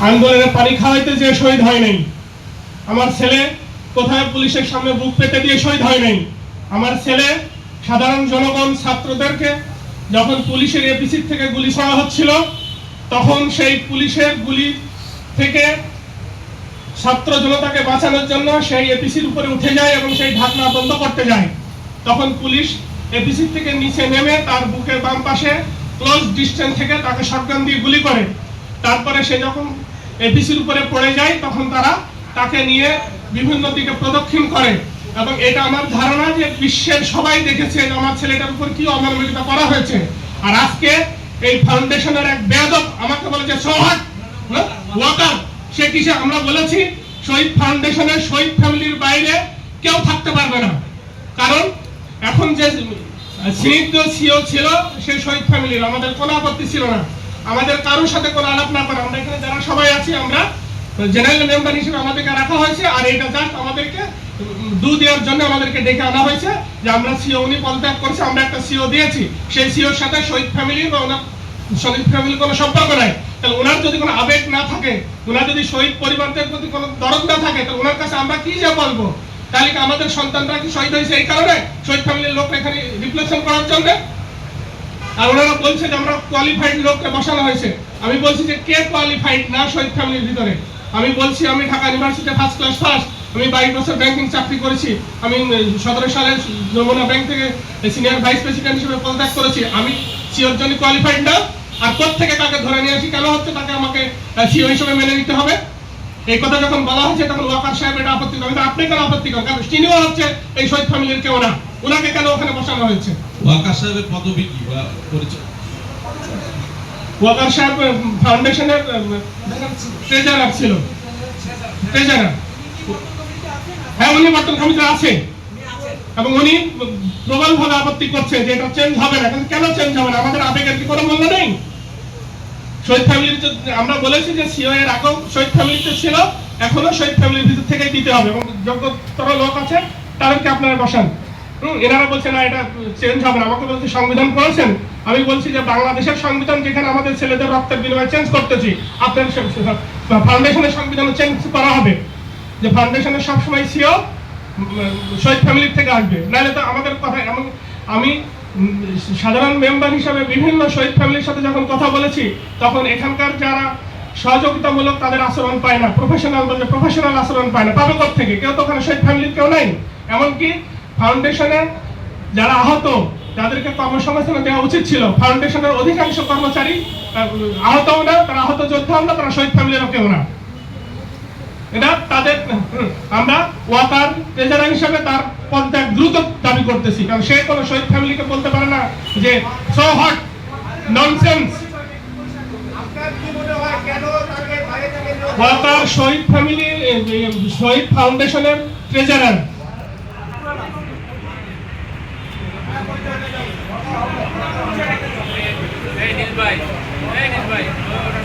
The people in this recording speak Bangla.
আন্দোলনে পানি খাওয়াইতে যে শহীদ হয় নাই। আমার ছেলে কোথায় পুলিশের সামনে বুক পেতে দিয়ে শহীদ হয় নাই? আমার ছেলে সাধারণ জনগণ ছাত্রদেরকে যখন পুলিশের এপিসি থেকে গুলি ছোড়া হচ্ছিল, তখন সেই পুলিশের গুলি থেকে ছাত্র জনতাকে বাঁচানোর জন্য সেই এপিসির উপরে উঠে যায় এবং সেই ঢাকনা বন্ধ করতে যায়। তখন পুলিশ এপিসি থেকে নিচে নেমে তার বুকের বাম পাশে ক্লোজ ডিস্টেন্স থেকে তাকে শটগান দিয়ে গুলি করে। তারপরে সে যখন এপিসির উপরে পড়ে যায়, তখন তারা তাকে নিয়ে বিভিন্ন দিকে প্রদক্ষিণ করে। এবং এটা আমার ধারণা যে বিশ্বের সবাই দেখেছে যে আমার ছেলেটার উপর কি অমানবিকতা করা হয়েছে। আর আজকে এই ফাউন্ডেশনের এক বেয়াদব আমাকে বলেছে সোহাট ওয়াকার, সে কিসে? আমরা বলেছি, শহীদ ফাউন্ডেশনের শহীদ ফ্যামিলির বাইরে কেউ থাকতে পারবে না। কারণ এখন যে স্নিগ্ধ সিও ছিল, সে শহীদ ফ্যামিলির, আমাদের কোনো আপত্তি ছিল না। আমাদের কারোর সাথে কোনো আলাপ না করে। আমরা এখানে যারা সবাই আছি, আমরা জেনারেল মেম্বার হিসেবে আমাদেরকে রাখা হয়েছে, আর এটা জাস্ট আমাদেরকে দু দেওয়ার জন্য আমাদেরকে ডেকে আনা হয়েছে যে আমরা সিও উনি পদত্যাগ করছে, আমরা একটা সিও দিয়েছি। সেই সিওর সাথে শহীদ ফ্যামিলি বা ওনার শহীদ ফ্যামিলির কোনো সম্পর্ক নাই। তাহলে ওনার যদি কোনো আবেগ না থাকে, ওনার যদি শহীদ পরিবারদের প্রতি কোনো দরদ না থাকে, তাহলে ওনার কাছে আমরা কি যে বলব? তাহলে কি আমাদের সন্তানরা কি শহীদ হয়েছে এই কারণে? শহীদ ফ্যামিলির লোক এখানে রিপ্লেসমেন্ট করার জন্য? আর ওনারা বলছে যে আমরা কোয়ালিফাইড লোককে বসানো হয়েছে। আমি বলছি যে কে কোয়ালিফাইড না, শহীদ ফ্যামিলির ভিতরে। আমি বলছি, আমি Dhaka university first class first আমি বাইশ বছর ব্যাংকিং চাকরি করেছি। আমি সতেরো সালে যমুনা ব্যাংক থেকে সিনিয়র ভাইস প্রেসিডেন্ট হিসেবে পদত্যাগ করেছি। আমি সিওর জন্য কোয়ালিফাইড না। আর থেকে তাকে ধরে নিয়ে আসি। কেন হচ্ছে? তাকে আমাকে সিও হিসেবে মেনে নিতে হবে। এই কথা যখন বলা হয়েছে, তখন ওয়াকার সাহেব এটা আপত্তি করে। আপনি কেন আপত্তি করেন? কারণ তিনিও হচ্ছে এই শহীদ ফ্যামিলির কেউ না। ওনাকে কেন ওখানে বসানো হয়েছে? ওয়াকার সাহেবের পদবি কি? বা পরিচয় ওয়াকার সাহেব ফাউন্ডেশনের ট্রেজারার ছিল। ট্রেজারার হ্যাঁ উনি বর্তমান কমিটিতে আছে। এবং উনি প্রবল ভাবে আপত্তি করছে যে এটা চেঞ্জ হবে না। কেন চেঞ্জ হবে না? আমাদের আবেগের কি কোনো মূল্য নেই? শহীদ ফ্যামিলিতে আমরা বলেছি যে সিও এর আগেও শহীদ ফ্যামিলিতে ছিল এখনও শহীদ ফ্যামিলির ভিতর থেকেই দিতে হবে। এবং যোগ্যতর লোক আছে তাদেরকে আপনারা বসান। হুম, এনারা বলছে না এটা চেঞ্জ হবে না। আমাকে বলছে সংবিধান করেছেন আমি বলছি যে বাংলাদেশের সংবিধান যেখানে আমাদের ছেলেদের রক্তের বিনিময়ে চেঞ্জ করতেছি আপনার ফাউন্ডেশনের সংবিধান চেঞ্জ করা হবে। যে ফাউন্ডেশনের সবসময় সিও শহীদ ফ্যামিলির থেকে আসবে। নাহলে তো আমাদের কথা এমন আমি সাধারণ মেম্বার হিসাবে বিভিন্ন শহীদ ফ্যামিলির সাথে যখন কথা বলেছি তখন এখানকার যারা সহযোগিতামূলক তাদের আচরণ পায় না প্রফেশনাল বলতে প্রফেশনাল আচরণ পায় না। পাবে থেকে কেউ তো ওখানে শহীদ ফ্যামিলির কেউ নাই। এমনকি ফাউন্ডেশনে যারা আহত তাদেরকে কর্মসংস্থান দেওয়া উচিত ছিল। ফাউন্ডেশনের অধিকাংশ কর্মচারী আহ, আহতও না তারা আহত যোদ্ধাও না তারা শহীদ ফ্যামিলিরও কেউ না। এটা তাদের আমরা ওয়াকার ট্রেজারার হিসেবে তার পদত্যাগ দ্রুত দাবি করতেছি। কারণ সে কোনো শহীদ ফ্যামিলিকে বলতে পারে না যে so hot nonsense Waqar Shahid family Shahid ফাউন্ডেশনের ট্রেজারার નીલભાઈ નીલભાઈ